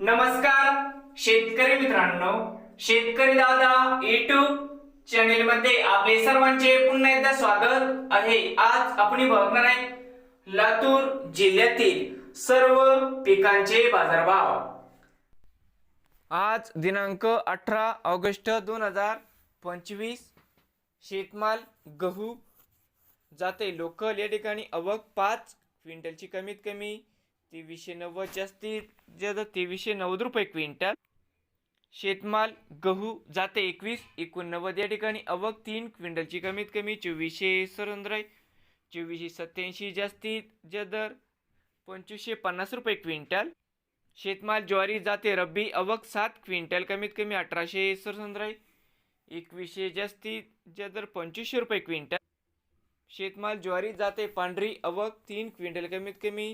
नमस्कार शेतकरी मित्रांनो. शेतकरी दादा युट्यूब चॅनेल मध्ये आपले सर्वांचे पुन्हा एकदा स्वागत आहे. आज आपण बघणार आहे लातूर जिल्ह्यातील सर्व पिकांचे बाजारभाव. आज दिनांक अठरा ऑगस्ट दोन हजार पंचवीस शेतमाल गहू जाते. लोकल या ठिकाणी अवक पाच क्विंटलची कमीत कमी तेवीसशे नव्वद जास्तीत जास्त तेवीसशे नव्वद रुपये क्विंटल. शेतमाल गहू जाते एकवीस एकोणनव्वद या ठिकाणी. अवक तीन क्विंटलची कमीत कमी चोवीसशे सरंद्राय चोवीसशे सत्याऐंशी जास्तीत जदर पंचवीसशे पन्नास रुपये क्विंटल. शेतमाल ज्वारी जाते रब्बी अवक सात क्विंटल कमीत कमी अठराशे सरसंद्राय एकवीसशे जास्तीत जदर पंचवीसशे रुपये क्विंटल. शेतमाल ज्वारी जाते पांढरी अवक तीन क्विंटल कमीत कमी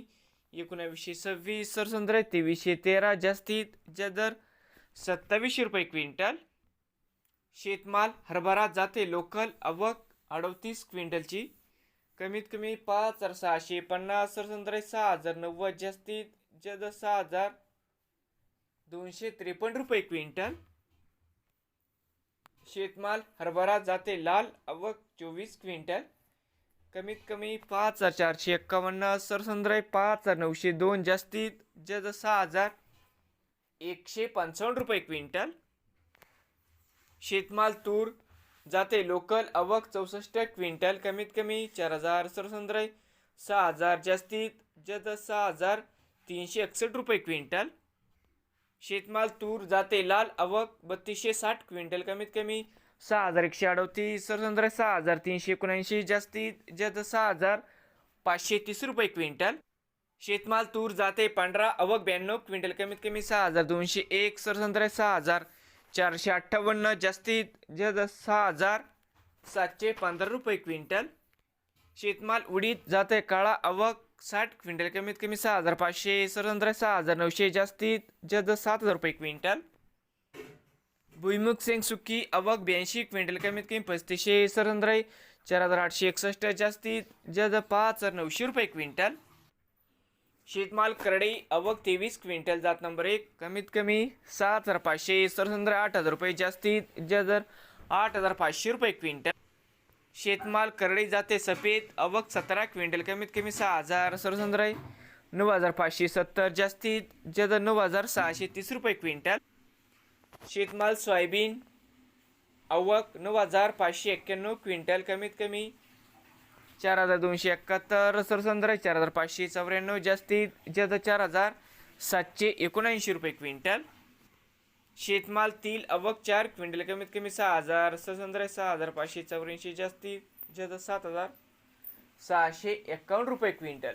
एकोणावीसशे सव्वीस सरसंद्र तेवीसशे तेरा जास्तीत जदर सत्तावीसशे रुपये क्विंटल. शेतमाल हरभरा जाते लोकल अवक अडतीस क्विंटलची. कमीत कमी पाच हजार सहाशे पन्नास सरसंद्र सहा हजार नव्वद जास्तीत जद सहा हजार दोनशे त्रेपन्न रुपये क्विंटल. शेतमाल हरभरा जाते लाल अवक चोवीस क्विंटल. कमीत कमी पाच हजार चारशे एक्कावन्न सरसंद्राय पाच हजार नऊशे दोन जास्तीत जद सहा हजार एकशे पंचावन्न रुपये क्विंटल. शेतमाल तूर जाते लोकल अवक चौसष्ट क्विंटल कमीत कमी चार हजार सरसंद्राय सहा हजार जास्तीत जद सहा हजार तीनशे एकसष्ट रुपये क्विंटल. शेतमाल तूर जाते लाल अवक बत्तीसशे साठ क्विंटल कमीत कमी सहा हजार एकशे अडतीस सरसंद्राय सहा हजार तीनशे एकोणऐंशी जास्तीत जद सहा हजार पाचशे तीस रुपये क्विंटल. शेतमाल तूर जाते पांढरा अवक ब्याण्णव क्विंटल कमीत कमी सहा हजार दोनशे एक सरसंद्राय सहा हजार चारशे अठ्ठावन्न जास्तीत जद सहा हजार सातशे पंधरा रुपये क्विंटल. शेतमाल उडीद जाते काळा अवक साठ क्विंटल कमीत कमी सहा हजार पाचशे सरसंद्राय सहा हजार नऊशे जास्तीत जद सात हजार रुपये क्विंटल. भुईमुग सेंग सुकी अवक ब्याऐंशी क्विंटल कमीत कमी पस्तीसशे सरंद्राई चार हजार आठशे एकसष्ट जास्तीत जद पाच हजार नऊशे रुपये क्विंटल. शेतमाल करडई अवक तेवीस क्विंटल जात नंबर एक कमीत कमी सात हजार पाचशे सरसंद्र आठ हजार रुपये जास्तीत जदर आठ हजार पाचशे रुपये क्विंटल. शेतमाल करडई जाते सफेद अवक सतरा क्विंटल कमीत कमी सहा हजार सरसंद्राई नऊ हजार पाचशे सत्तर जास्तीत जद नऊ हजार सहाशे तीस रुपये क्विंटल. शेतमाल सोयाबीन आवक नऊ हजार पाचशे एक्क्याण्णव क्विंटल कमीत कमी. चार हजार दोनशे एकाहत्तर सरसंद्र चार हजार पाचशे चौऱ्याण्णव जास्तीत जास्त चार हजार सातशे एकोणऐंशी रुपये क्विंटल. शेतमाल तील अवक चार क्विंटल कमीत कमी सहा हजार. सरसंद्रा सहा हजार पाचशे चौऱ्याऐंशी जास्तीत जास्त सात हजार सहाशे एकावन्न रुपये क्विंटल.